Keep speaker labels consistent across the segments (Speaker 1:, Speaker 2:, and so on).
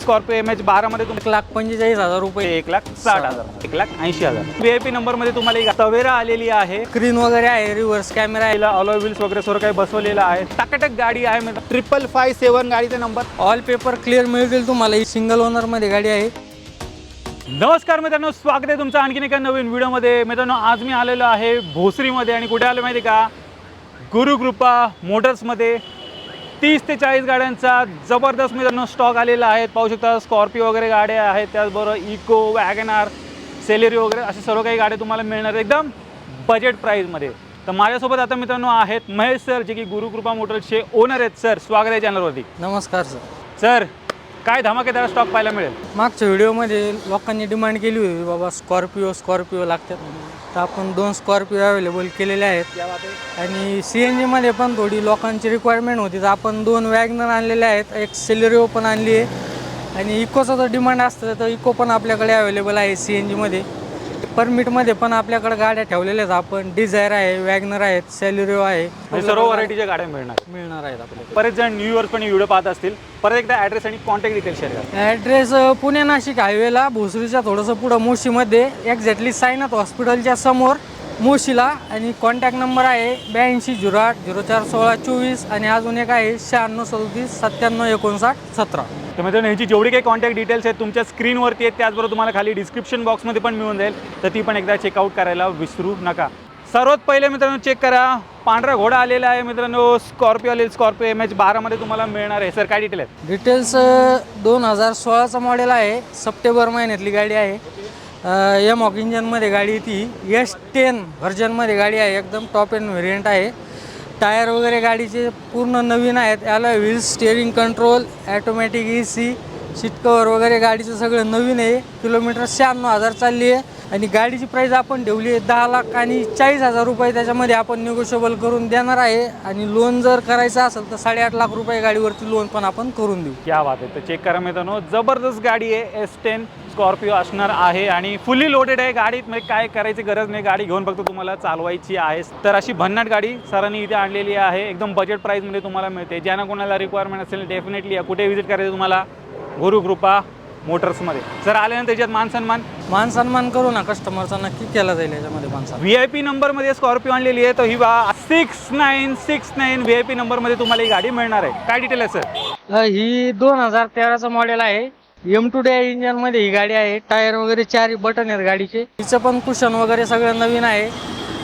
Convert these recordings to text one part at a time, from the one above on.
Speaker 1: Scorpio M H बारामध्ये
Speaker 2: एक लाख पंचेचाळीस हजार रुपये.
Speaker 1: तुम्ही एक लाख साठ हजार. एक लाख ऐंशी हजार. व्ही आय पी नंबरमध्ये तुम्हाला एक तवेरा आलेली आहे.
Speaker 2: स्क्रीन वगैरे आहे रिव्हर्स कॅमेरा आहे.
Speaker 1: अलॉय व्हील्स वगैरे सर्व काही बसवलेलं आहे. टाकाटक गाडी आहे ट्रिपल फाय सेवन गाडीचा नंबर
Speaker 2: ऑल पेपर क्लिअर मिळतील तुम्हाला. ही सिंगल ओनरमध्ये गाडी आहे.
Speaker 1: नमस्कार मित्रांनो स्वागत आहे तुमचं आणखीन एका नवीन व्हिडिओमध्ये. मित्रांनो आज मी आलेलो आहे भोसरीमध्ये. आणि कुठे आलो माहिती का? गुरुकृपा मोटर्समध्ये. तीस ते चाळीस गाड्यांचा जबरदस्त मित्रांनो स्टॉक आलेला आहे. पाहू शकता स्कॉर्पिओ वगैरे गाड्या आहेत त्याचबरोबर इको वॅगनार सेलेरी वगैरे असे सर्व काही गाड्या तुम्हाला मिळणार एकदम बजेट प्राईजमध्ये तर माझ्यासोबत आता मित्रांनो आहेत महेश सर जे की गुरुकृपा मोटर्सचे ओनर आहेत. सर स्वागत आहे चॅनलवरती
Speaker 2: नमस्कार सर
Speaker 1: सर काय धमाकेदार स्टॉक पाहायला मिळेल?
Speaker 2: मागच्या व्हिडिओमध्ये लोकांनी डिमांड केली होती बाबा स्कॉर्पिओ स्कॉर्पिओ लागतात तर आपण दोन स्कॉर्पिओ अवेलेबल केलेले आहेत. आणि सी एन जीमध्ये पण थोडी लोकांची रिक्वायरमेंट होती. तर आपण दोन वॅगनर आणलेले आहेत. एक सेलेरिओ पण आणली आहे. आणि इकोचा जर डिमांड असतं तर इको पण आपल्याकडे अवेलेबल आहे सी एन जीमध्ये परमिटमध्ये पण आपल्याकडे गाड्या ठेवलेल्या आहेत. आपण डिझायर आहे वॅगनर आहेत सेलेरिओ आहे.
Speaker 1: म्हणजे सर्व व्हरायटीच्या गाड्या मिळणार.
Speaker 2: मिळणार आहेत आपल्याकडे.
Speaker 1: बरेच जण न्यू इयर्स पण व्हिडिओ पाहत असतील. परत एकदा ॲड्रेस आणि कॉन्टॅक्ट डिटेल शेअर करा.
Speaker 2: ॲड्रेस पुणे नाशिक हायवेला भोसरीच्या थोडंसं पुढं मोशीमध्ये एक्झॅक्टली साईनाथ हॉस्पिटलच्या समोर. मोशीला आणि कॉन्टॅक्ट नंबर आहे ब्याऐंशी झिरो आठ झिरो चार सोळा चोवीस आणि अजून एक आहे शहाण्णव सदतीस सत्त्याण्णव एकोणसाठ सतरा.
Speaker 1: तर मित्रांनो ह्याची जेवढी काही कॉन्टॅक्ट डिटेल्स आहेत तुमच्या स्क्रीनवरती आहेत त्याचबरोबर तुम्हाला खाली डिस्क्रिप्शन बॉक्समध्ये पण मिळून जाईल. तर ती पण एकदा चेकआउट करायला विसरू नका. सर्वात पहिले मित्रांनो चेक करा. पांढरा घोडा आलेला आहे मित्रांनो स्कॉर्पिओ आलेल स्कॉर्पिओ एम एच बारामध्ये तुम्हाला मिळणार आहे. सर काय डिटेल आहेत?
Speaker 2: डिटेल्स दोन हजार सोळाचं मॉडेल आहे. सप्टेंबर महिन्यातली गाडी आहे. एम ऑक इंजनमध्ये गाडी आहे ती एस टेन व्हर्जनमध्ये गाडी आहे एकदम टॉप एंड व्हेरियंट आहे. टायर वगैरे गाडीचे पूर्ण नवीन आहेत. याला wheels steering control automatic A C seat cover वगैरे गाडीचं सगळं नवीन आहे. किलोमीटर शहाण्णव हजार चालली आहे. आणि गाडीची प्राईस आपण ठेवली आहे दहा लाख आणि चाळीस हजार रुपये. त्याच्यामध्ये आपण निगोशिएबल करून देणार आहे. आणि लोन जर करायचं असेल तर साडेआठ लाख रुपये गाडीवरती लोन पण आपण करून देऊ.
Speaker 1: क्या बात आहे. तर चेक करा मित्रांनो. जबरदस्त गाडी आहे. एस टेन स्कॉर्पिओ असणार आहे आणि फुल्ली लोडेड आहे. गाडीत म्हणजे काय करायची गरज नाही. गाडी घेऊन फक्त तुम्हाला चालवायची आहे. तर अशी भन्नाट गाडी सरांनी इथे आणलेली आहे. एकदम बजेट प्राईजमध्ये तुम्हाला मिळते. ज्यांना कोणाला रिक्वायरमेंट असेल डेफिनेटली कुठे व्हिजिट करायचं तुम्हाला गुरुकृपा मोटर्समध्ये. जर आल्यानंतर त्याच्यात मान सन्मान?
Speaker 2: मान सन्मान करू ना कस्टमरचा नक्की केला जाईल याच्यामध्ये सन्मान.
Speaker 1: व्ही आय पी नंबरमध्ये स्कॉर्पिओ आणलेली आहे तर ही बा six nine six nine V I P नंबरमध्ये तुम्हाला ही गाडी मिळणार आहे. काय डिटेल आहे सर
Speaker 2: अ, ही दोन हजार तेराचं मॉडेल आहे. एम टू डे इंजनमध्ये ही गाडी आहे. टायर वगैरे चार बटन आहेत गाडीचे. हिचं पण कुशन वगैरे सगळं नवीन आहे.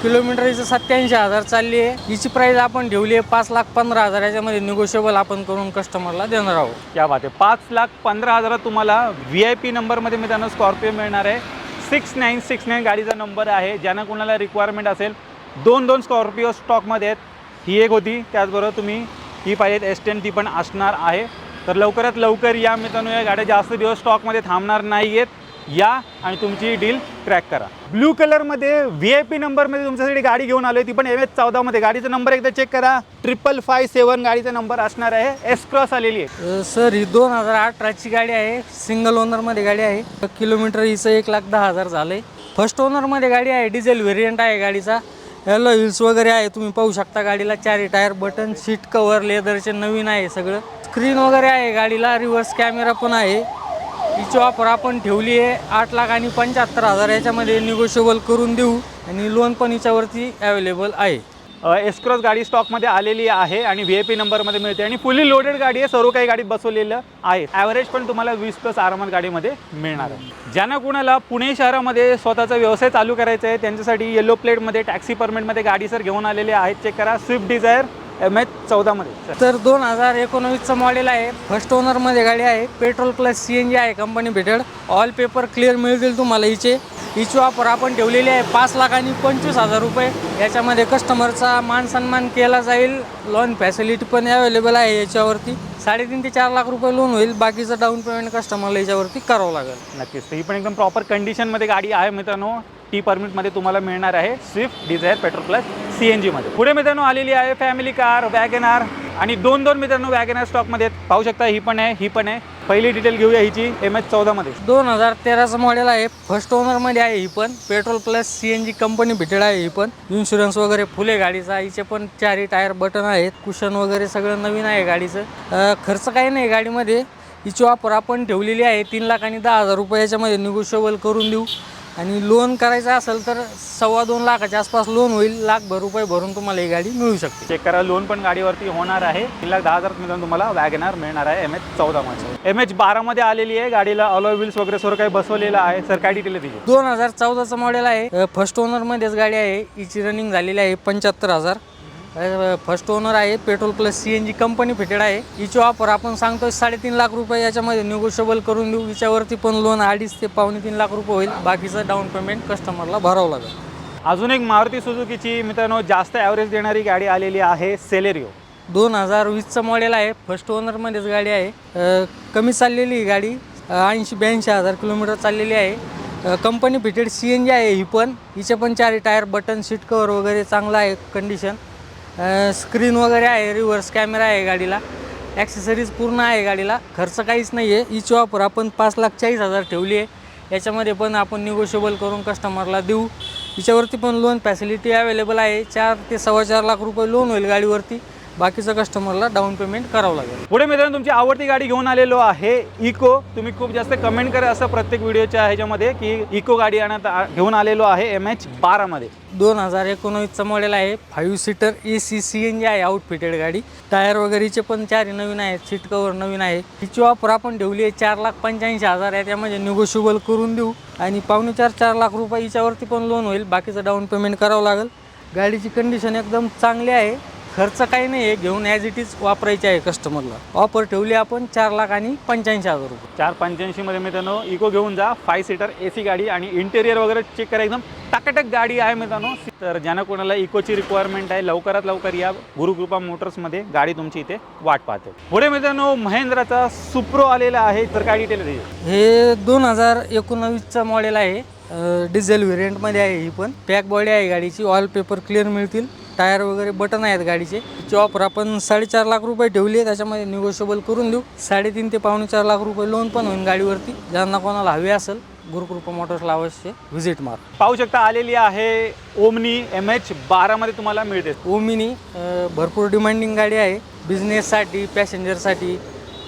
Speaker 2: किलोमीटर हिचं सत्याऐंशी हजार चालली आहे. हिची प्राईस आपण ठेवली आहे पाच लाख पंधरा हजार. याच्यामध्ये निगोशिएबल आपण करून कस्टमरला देणार आहोत.
Speaker 1: क्या बात आहे. पाच लाख पंधरा हजारात तुम्हाला व्ही आय पी नंबरमध्ये मित्रांनो स्कॉर्पिओ मिळणार आहे. सिक्स नाईन सिक्स नाईन गाडीचा नंबर आहे. ज्यांना कोणाला रिक्वायरमेंट असेल दोन दोन स्कॉर्पिओ स्टॉकमध्ये आहेत. ही एक होती. त्याचबरोबर तुम्ही ही पाहिजेत एस टेन ती पण असणार आहे. तर लवकरात लवकर या मित्रांनो या गाड्या जास्त दिवस स्टॉकमध्ये थांबणार नाही आहेत या आणि तुमची डील क्रॅक करा. ब्लू कलरमध्ये व्ही आय पी नंबरमध्ये तुमच्यासाठी गाडी घेऊन आलो ती पण एम एच चौदामध्ये. गाडीचा नंबर एकदा चेक करा. ट्रिपल फाय सेवन गाडीचा नंबर असणार आहे. एस क्रॉस आलेली आहे.
Speaker 2: सर ही दोन हजार अठराची गाडी आहे. सिंगल ओनरमध्ये गाडी आहे. किलोमीटर हिचं एक लाख दहा हजार झालं आहे फर्स्ट ओनरमध्ये गाडी आहे. डिझेल व्हेरियंट आहे गाडीचा. याला हिल्स वगैरे आहे. तुम्ही पाहू शकता गाडीला चारी टायर बटन सीट कवर लेदरचे नवीन आहे सगळं. स्क्रीन वगैरे आहे गाडीला. रिव्हर्स कॅमेरा पण आहे. हिची ऑफर आपण ठेवली आहे. आठ लाख आणि पंच्याहत्तर हजार याच्यामध्ये निगोशिएबल करून देऊ. आणि लोन पण हिच्यावरती अवेलेबल आहे.
Speaker 1: एसक्रॉस गाडी स्टॉकमध्ये आलेली आहे आणि व्ही आय पी नंबरमध्ये मिळते. आणि फुली लोडेड गाडी आहे. सर्व काही गाडीत बसवलेलं आहे. ॲव्हरेज पण तुम्हाला वीस प्लस आरामात गाडीमध्ये मिळणार आहे. ज्यांना कुणाला पुणे शहरामध्ये स्वतःचा व्यवसाय चालू करायचा आहे त्यांच्यासाठी येलो प्लेटमध्ये टॅक्सी परमिटमध्ये गाडी सर घेऊन आलेले आहेत. चेक करा. स्विफ्ट डिझायर एम एच चौदामध्ये.
Speaker 2: तर दोन हजार एकोणवीसचं मॉडेल आहे. फर्स्ट ओनरमध्ये गाडी आहे. Petrol plus C N G आहे. Company fitted all paper clear मिळतील तुम्हाला हिचे. हिची ऑफर आपण ठेवलेली आहे. पाच लाख आणि पंचवीस हजार रुपये. याच्यामध्ये कस्टमरचा मान सन्मान केला जाईल. लोन फॅसिलिटी पण अवेलेबल आहे याच्यावरती. साडेतीन ते चार लाख रुपये लोन होईल. बाकीचं डाऊन पेमेंट कस्टमरला याच्यावरती करावं लागेल.
Speaker 1: नक्कीच. ही पण एकदम प्रॉपर कंडिशनमध्ये गाडी आहे मित्रांनो. टी परमिटमध्ये तुम्हाला मिळणार आहे Swift Dzire petrol plus C N जीमध्ये पुढे मित्रांनो आलेली आहे फॅमिली कार वॅगन आर आणि दोन दोन मित्रांनो वॅगनार स्टॉकमध्ये पाहू शकता ही पण आहे ही पण आहे. पहिली डिटेल घेऊया हिची एम एच चौदामध्ये
Speaker 2: दोन हजार तेराचं मॉडेल आहे. फर्स्ट ओनरमध्ये आहे ही पण. Petrol plus C N G company fitted आहे ही पण. इन्शुरन्स वगैरे फुले गाडीचा. हिचे पण चारही टायर बटन आहेत. कुशन वगैरे सगळं नवीन आहे गाडीचं. खर्च काही नाही गाडीमध्ये. हिची ऑफर आपण ठेवलेली आहे. तीन लाख आणि दहा हजार रुपये याच्यामध्ये निगोशिएबल करून देऊ. आणि लोन करायचं असेल तर सव्वा दोन लाखाच्या आसपास लोन होईल. लाखभर रुपये भरून तुम्हाला ही गाडी मिळू शकते.
Speaker 1: चेक करा लोन पण गाडीवरती होणार आहे. तीन लाख दहा हजार मिळून तुम्हाला वॅगनार मिळणार आहे एम एच चौदामध्ये एम एच बारामध्ये आलेली आहे गाडीला. अलॉय व्हील्स वगैरे सर्व काही बसवलेलं आहे. सर काय डिटेल तिची?
Speaker 2: दोन हजार चौदाचं मॉडेल आहे. फर्स्ट ओनरमध्येच गाडी आहे. हिची रनिंग झालेली आहे पंच्याहत्तर हजार. फर्स्ट ओनर आहे petrol plus C N G company fitted आहे. हिची ऑफर आपण सांगतोय साडेतीन लाख रुपये याच्यामध्ये निगोशिएबल करून देऊ. हिच्यावरती पण लोन अडीच ते पावणे तीन लाख रुपये होईल. बाकीचं डाऊन पेमेंट कस्टमरला भरावं लागेल.
Speaker 1: अजून एक मारुती सुझुकीची मित्रांनो जास्त ॲव्हरेज देणारी गाडी आलेली आहे सेलेरिओ
Speaker 2: दोन हजार वीसचं मॉडेल आहे. फर्स्ट ओनरमध्येच गाडी आहे. अ, कमी चाललेली ही गाडी ऐंशी ब्याऐंशी हजार किलोमीटर चाललेली आहे. Company fitted C N G आहे ही पण. हिचे पण चारही टायर बटन सीट कवर वगैरे चांगलं आहे कंडिशन स्क्रीन वगैरे आहे रिव्हर्स कॅमेरा आहे गाडीला. ॲक्सेसरीज पूर्ण आहे गाडीला. खर्च काहीच नाही आहे हिची ऑफर आपण पाच लाख चाळीस हजार ठेवली आहे याच्यामध्ये पण आपण निगोशिएबल करून कस्टमरला देऊ. हिच्यावरती पण लोन फॅसिलिटी अवेलेबल आहे. चार ते सव्वा चार लाख रुपये लोन होईल गाडीवरती. बाकीचं कस्टमरला डाऊन पेमेंट करावं लागेल.
Speaker 1: पुढे मित्रांनो तुमची आवडती गाडी घेऊन आलेलो आहे इको. तुम्ही खूप जास्त कमेंट करा असं प्रत्येक व्हिडिओच्या ह्याच्यामध्ये की इको गाडी आणत घेऊन आलेलो आहे एम एच बारामध्ये
Speaker 2: दोन हजार एकोणवीसचं मॉडेल आहे. Five seater A C C N G आहे आउटफिटेड गाडी. टायर वगैरेचे पण चारही नवीन आहेत सीट कवर नवीन आहे. हिची ऑफर आपण ठेवली आहे चार लाख पंच्याऐंशी हजार आहे. त्यामध्ये निगोशिएबल करून देऊ. आणि पावणे चार चार लाख रुपये हिच्यावरती पण लोन होईल. बाकीचं डाऊन पेमेंट करावं लागेल. गाडीची कंडिशन एकदम चांगली आहे. खर्च काही नाही आहे घेऊन ॲज इट इज वापरायची आहे कस्टमरला ऑफर ठेवली आपण चार लाख आणि पंच्याऐंशी हजार रुपये.
Speaker 1: चार पंच्याऐंशीमध्ये मित्रांनो इको घेऊन जा फाय सीटर ए सी गाडी आणि इंटेरियर वगैरे चेक करा एकदम टाकाटक गाडी आहे मित्रांनो. तर ज्यांना कोणाला इकोची रिक्वायरमेंट आहे लवकरात लवकर या गुरुकृपा मोटर्समध्ये गाडी तुमची इथे वाट पाहते. पुढे मित्रांनो महिंद्राचा सुप्रो आलेला आहे तर काय डिटेल?
Speaker 2: हे दोन हजार एकोणावीसचं मॉडेल आहे. डिझेल व्हेरियंटमध्ये आहे ही पण. पॅक बॉडी आहे गाडीची ऑल पेपर क्लिअर मिळतील. टायर वगैरे बटन आहेत गाडीचे. ची ऑफर आपण साडेचार लाख रुपये ठेवली आहे त्याच्यामध्ये निगोशिएबल करून देऊ. साडेतीन ते पावणे चार लाख रुपये लोन पण होईल गाडीवरती. ज्यांना कोणाला हवी असेल गुरुकृपा मोटर्सला अवश्य व्हिजिट मार.
Speaker 1: पाहू शकता आलेली आहे ओमनी एम एच बारामध्ये तुम्हाला मिळते.
Speaker 2: ओमिनी भरपूर डिमांडिंग गाडी आहे. बिझनेससाठी पॅसेंजरसाठी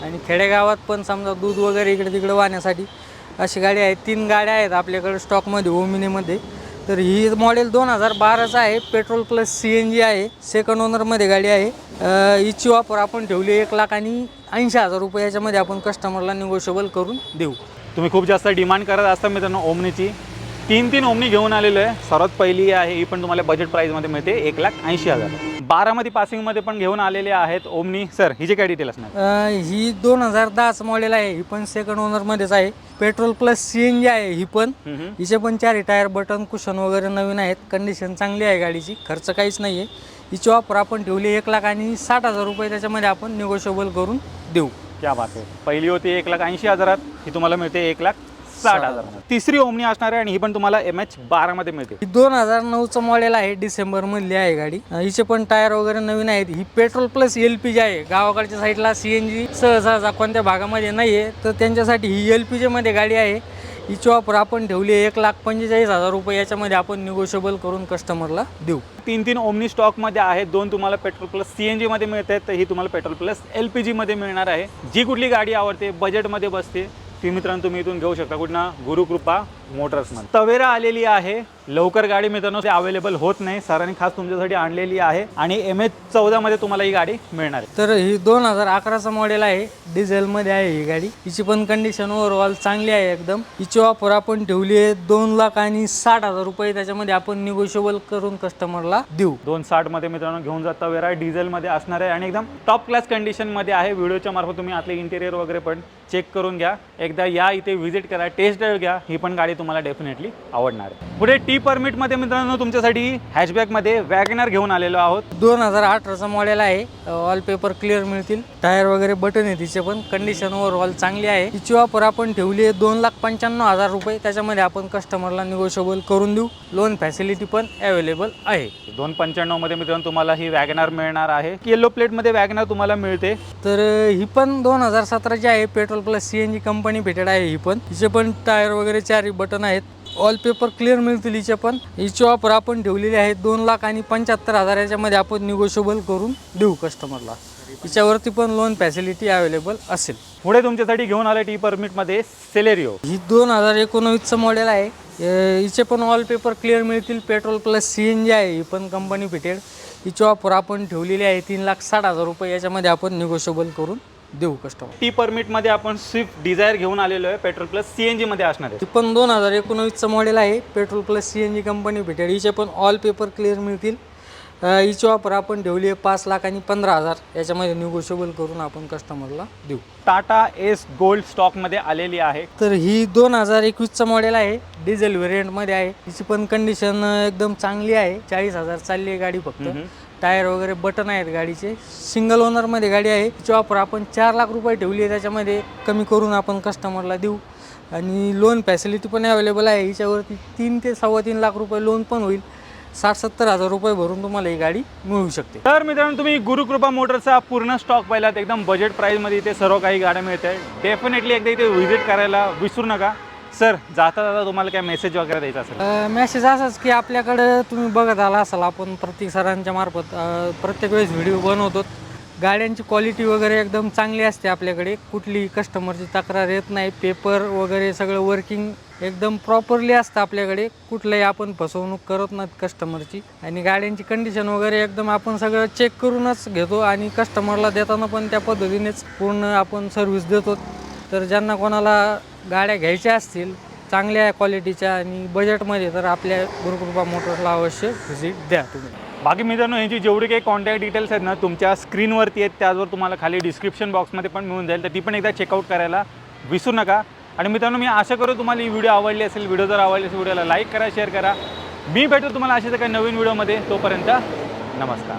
Speaker 2: आणि खेडेगावात पण समजा दूध वगैरे इकडे तिकडे वाहण्यासाठी अशी गाडी आहे. तीन गाड्या आहेत आपल्याकडे स्टॉकमध्ये ओमिनीमध्ये. तर ही मॉडेल दोन हजार बाराचं आहे. Petrol plus C N G आहे. सेकंड ओनरमध्ये गाडी आहे. हिची ऑफर आपण ठेवली एक लाख आणि ऐंशी हजार रुपये. याच्यामध्ये आपण कस्टमरला निगोशिएबल करून देऊ.
Speaker 1: तुम्ही खूप जास्त डिमांड करत असता मित्रांनो ओमनीची. तीन तीन ओमनी घेऊन आलेलो आहे. सर्वात पहिली आहे ही पण तुम्हाला बजेट प्राईजमध्ये मिळते एक लाख ऐंशी हजार. बारामती पासिंगमध्ये पण घेऊन आलेले आहेत ओमनी. सर हिचे काय डिटेल असणार?
Speaker 2: अ, ही दोन हजार दहाचं मॉडेल आहे ही पण सेकंड ओनरमध्येच आहे. Petrol plus C N G आहे ही पण.
Speaker 1: हम्म.
Speaker 2: हिचे पण चार टायर बटन कुशन वगैरे नवीन आहेत. कंडिशन चांगली आहे गाडीची खर्च काहीच नाही आहे हिची ऑफर आपण ठेवली एक लाख आणि साठ हजार रुपये त्याच्यामध्ये आपण निगोशिएबल करून देऊ.
Speaker 1: क्या बात आहे. पहिली होती एक लाख ऐंशी हजारात ही तुम्हाला मिळते एक लाख साठ हजार. तिसरी ओमनी असणार आहे आणि ही पण तुम्हाला एम एच बारामध्ये मिळते.
Speaker 2: ही दोन हजार नऊचं मॉडेल आहे डिसेंबर मधली आहे गाडी. हिचे पण टायर वगैरे नवीन आहेत. ही petrol plus L P G आहे. गावाकडच्या साईडला सी एन जी सहजा कोणत्या भागामध्ये नाही आहे तर त्यांच्यासाठी ही एल पी मध्ये गाडी आहे. हिची ऑफर आपण ठेवली आहे. एक लाख पंचेचाळीस हजार रुपये याच्यामध्ये आपण निगोशिएबल करून कस्टमरला देऊ.
Speaker 1: तीन तीन ओमनी स्टॉकमध्ये आहेत. दोन तुम्हाला पेट्रोल प्लस सी एन जीमध्ये मिळते तर ही तुम्हाला पेट्रोल प्लस एल पी जीमध्ये मिळणार आहे. जी कुठली गाडी आवडते बजेटमध्ये बसते ती मित्रांनो तुम्ही इथून घेऊ शकता. कुठं गुरुकृपा मोटर्समध्ये तवेरा आलेली आहे. लवकर गाडी मित्रांनो ते अवेलेबल होत नाही. सरांनी खास तुमच्यासाठी आणलेली आहे. आणि एम एच चौदामध्ये तुम्हाला ही गाडी मिळणार आहे.
Speaker 2: तर ही दोन हजार अकराचं मॉडेल आहे. डिझेलमध्ये आहे ही गाडी. हिची पण कंडिशन ओव्हरऑल चांगली आहे एकदम. हिची ऑफर आपण ठेवली आहे दोन लाख आणि साठ हजार रुपये. त्याच्यामध्ये आपण निगोशिएबल करून कस्टमरला देऊ.
Speaker 1: दोन साठमध्ये मित्रांनो घेऊन जाता वेरा डिझेलमध्ये असणार आहे आणि एकदम टॉप क्लास कंडिशनमध्ये आहे. व्हिडिओच्या मार्फत तुम्ही आतले इंटेरियर वगैरे पण चेक करून घ्या. एकदा या इथे व्हिजिट करा. टेस्ट ड्राईव्ह घ्या. ही पण गाडी तुम्हाला डेफिनेटली आवडणार. आहे पुढे टी परमिटमध्ये मित्रांनो तुमच्यासाठी हॅशबॅकमध्ये वॅगनर घेऊन आलेलो आहोत.
Speaker 2: दोन हजार अठराचा मॉडेल आहे. ऑल पेपर क्लिअर मिळतील. टायर वगैरे बटन आहे तिचे पण. कंडिशन ओव्हरऑल चांगली आहे. हिची ऑफर आपण ठेवली आहे दोन लाख पंच्याण्णव हजार रुपये. त्याच्यामध्ये आपण कस्टमरला निगोशिएबल करून देऊ. लोन फॅसिलिटी पण अवेलेबल आहे.
Speaker 1: दोन पंच्याण्णवमध्ये मित्रांनो तुम्हाला ही वॅगनर मिळणार आहे. येलो प्लेटमध्ये वॅगनर तुम्हाला मिळते.
Speaker 2: तर ही पण दोन हजार सतराची आहे. Petrol plus C N G company fitted आहे ही पण. हिचे पण टायर वगैरे चारही बटन आहेत. ऑल पेपर क्लिअर मिळतील हिचे पण. हिची ऑफर आपण ठेवलेली आहे. दोन लाख आणि पंच्याहत्तर हजार याच्यामध्ये आपण निगोशिएबल करून देऊ कस्टमरला हिच्यावरती पण लोन फॅसिलिटी अवेलेबल असेल.
Speaker 1: पुढे तुमच्यासाठी घेऊन आलं टी परमिटमध्ये सेलेरिओ
Speaker 2: ही दोन हजार एकोणवीसचं मॉडेल आहे. हिचे पण ऑल पेपर क्लिअर मिळतील. Petrol plus C N G आहे. ही पण कंपनी फिटेड हिची ऑफर आपण ठेवलेली आहे. तीन लाख साठ हजार रुपये याच्यामध्ये आपण निगोशिएबल करून देऊ कस्टमर
Speaker 1: टी परमिटमध्ये आपण स्विफ्ट डिझायर घेऊन आलेलो आहे. पेट्रोल प्लस सी एन जीमध्ये असणार आहे.
Speaker 2: ही पण दोन हजार एकोणवीसचं मॉडेल आहे. Petrol plus C N G company भेटेल. हिचे पण ऑल पेपर क्लिअर मिळतील. हिची ऑफर आपण ठेवली आहे पाच लाख आणि पंधरा हजार. याच्यामध्ये निगोशिएबल करून आपण कस्टमरला देऊ.
Speaker 1: टाटा एस गोल्ड स्टॉकमध्ये आलेली आहे.
Speaker 2: तर ही दोन हजार एकवीसचं मॉडेल आहे. डिझेल व्हेरियंटमध्ये आहे. हिची पण कंडिशन एकदम चांगली आहे. चाळीस हजार चालली आहे गाडी फक्त. टायर वगैरे बटन आहेत गाडीचे. सिंगल ओनरमध्ये गाडी आहे. तिची ऑफर आपण चार लाख रुपये ठेवली आहे. त्याच्यामध्ये कमी करून आपण कस्टमरला देऊ. आणि लोन फॅसिलिटी पण अवेलेबल आहे. हिच्यावरती तीन ते सव्वा तीन लाख रुपये लोन पण होईल. साठ सत्तर हजार रुपये भरून तुम्हाला ही गाडी मिळू शकते.
Speaker 1: तर मित्रांनो तुम्ही गुरुकृपा मोटरचा पूर्ण स्टॉक पाहिलात. एकदम बजेट प्राईजमध्ये इथे सर्व काही गाड्या मिळत आहे डेफिनेटली एकदा इथे व्हिजिट करायला विसरू नका. सर जाता जाता तुम्हाला काय मेसेज वगैरे द्यायचा असेल?
Speaker 2: मेसेज असाच की आपल्याकडं तुम्ही बघत आला असाल आपण प्रत्येक सरांच्या मार्फत. अ, प्रत्येक वेळेस व्हिडिओ बनवतो. गाड्यांची क्वालिटी वगैरे एकदम चांगली असते आपल्याकडे. कुठली कस्टमरची तक्रार येत नाही. पेपर वगैरे सगळं वर्किंग एकदम प्रॉपरली असतं आपल्याकडे. कुठलंही आपण फसवणूक करत नाहीत कस्टमरची आणि गाड्यांची कंडिशन वगैरे एकदम आपण सगळं चेक करूनच घेतो आणि कस्टमरला देताना पण त्या पद्धतीनेच पूर्ण आपण सर्व्हिस देतो. तर ज्यांना कोणाला गाड्या घ्यायच्या असतील चांगल्या क्वालिटीच्या आणि बजेटमध्ये तर आपल्या गुरुकृपा मोटर्सला अवश्य व्हिजिट द्या तुम्ही.
Speaker 1: बाकी मित्रांनो यांची जेवढी काही कॉन्टॅक्ट डिटेल्स आहेत ना तुमच्या स्क्रीनवरती आहेत त्याचवर तुम्हाला खाली डिस्क्रिप्शन बॉक्समध्ये पण मिळून जाईल. तर ती पण एकदा चेकआउट करायला विसरू नका. आणि मित्रांनो मी आशा करू तुम्हाला ही व्हिडिओ आवडली असेल व्हिडिओ जर आवडली असेल व्हिडिओला लाईक करा शेअर करा. मी भेटतो तुम्हाला अशाच काही नवीन व्हिडिओमध्ये तोपर्यंत नमस्कार.